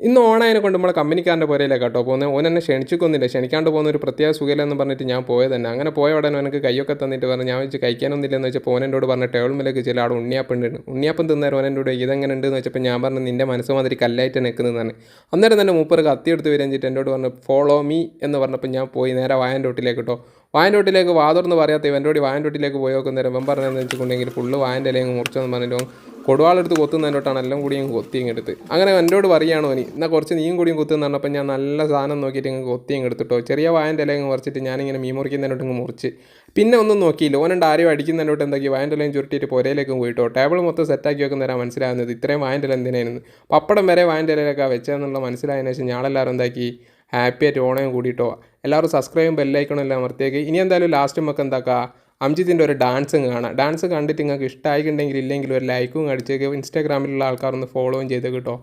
ഇന്ന് ഓണായതിനെ കൊണ്ട് നമ്മളെ കമ്പനിക്കാരന്റെ പുരയിലേക്ക് കേട്ടോ പോകുന്നത് ഓൻ എന്നെ ക്ഷണിച്ചിക്കൊന്നില്ല ക്ഷണിക്കാണ്ട് പോകുന്ന ഒരു പ്രത്യേക സുഖമില്ലെന്ന് പറഞ്ഞിട്ട് ഞാൻ പോയത് തന്നെ അങ്ങനെ പോയ ഉടനെ എനിക്ക് കൈയൊക്കെ തന്നിട്ട് പറഞ്ഞു ഞാൻ വെച്ച് കഴിക്കാനൊന്നുമില്ലെന്ന് വെച്ചപ്പോൾ ഓനോട് പറഞ്ഞ ടേബിളിലേക്ക് ചില അവിടെ ഉണ്ണിയപ്പം ഉണ്ട് ഉണ്ണിയപ്പം തിന്നേരം ഓനോട് ഇതെങ്ങനെ ഉണ്ടെന്ന് വെച്ചപ്പോൾ ഞാൻ പറഞ്ഞു നിന്റെ മനസ്സ് മാതിരി കല്ലായിട്ട് നിൽക്കുന്നതാണ് അന്നേരം തന്നെ മൂപ്പർ കത്തി എടുത്ത് വരാൻ എന്നോട് പറഞ്ഞു ഫോളോ മീ എന്ന് പറഞ്ഞപ്പോൾ ഞാൻ പോയി നേരെ വായന്റെ തൊട്ടിലേക്ക് കേട്ടോ. വായന്റോട്ടിലേക്ക് വാതുറന്ന് പറയാത്ത ഇവന്റെ വായന്റോട്ടിലേക്ക് പോയി നോക്കുന്നേരം ഇവൻ പറഞ്ഞതെന്ന് വെച്ചിട്ടുണ്ടെങ്കിൽ ഫുള്ള് വായന്റെ ഇലയും മുറിച്ചെന്ന് പറഞ്ഞിട്ട് കൊടുവാളെടുത്ത് കൊത്തുന്നതിനോട്ടാണ് എല്ലാം കൂടി ഞങ്ങൾ കൊത്തി ഇങ്ങെടുത്ത് അങ്ങനെ എന്നോട് പറയുകയാണോ നീ എന്നാൽ കുറച്ച് നീയും കൂടിയും കൊത്തുന്ന പറഞ്ഞപ്പോൾ ഞാൻ നല്ല സാധനം നോക്കിയിട്ട് ഇങ്ങനെ കൊത്തി അങ്ങ് എടുത്തിട്ടോ. ചെറിയ വായന്റെ ഇലയും കുറച്ചിട്ട് ഞാനിങ്ങനെ മീൻ മുറിക്കുന്നതിനോട്ട് ഇങ്ങ് മുറിച്ച്. പിന്നെ ഒന്നും നോക്കിയില്ല. ഓനുണ്ട് ആരും അടിക്കുന്നതിനോട്ട് എന്താക്കി? വായന്റെ ഇലയും ചുരുട്ടിയിട്ട് പുരയിലേക്കും പോയിട്ടോ. ടേബിൾ മൊത്തം സെറ്റാക്കി വെക്കുന്ന നേരം മനസ്സിലാകുന്നത് ഇത്രയും വായന്റെ ഇല എന്തിനായിരുന്നു? പപ്പടം വരെ വായന്റെ ഇലയിലൊക്കെ വെച്ചതെന്നുള്ള മനസ്സിലായതിനു ശേഷം ഞാളെല്ലാവരും എന്താക്കി? ഹാപ്പി ആയിട്ട് ഓണയും കൂടിയിട്ടോ. എല്ലാവരും സബ്സ്ക്രൈബും ബെല്ലൈക്കണം എല്ലാം അമർത്തിയേക്ക്. ഇനി എന്തായാലും ലാസ്റ്റ് നമുക്ക് എന്താക്കാം? അംജിത്തിന്റെ ഒരു ഡാൻസ് കാണാം. ഡാൻസ് കണ്ടിട്ട് നിങ്ങൾക്ക് ഇഷ്ടമായിട്ടുണ്ടെങ്കിൽ ഇല്ലെങ്കിൽ ഒരു ലൈക്കും അടിച്ചേക്ക് ഇൻസ്റ്റാഗ്രാമിലുള്ള ആൾക്കാരൊന്ന് ഫോളോയും ചെയ്ത് കേട്ടോ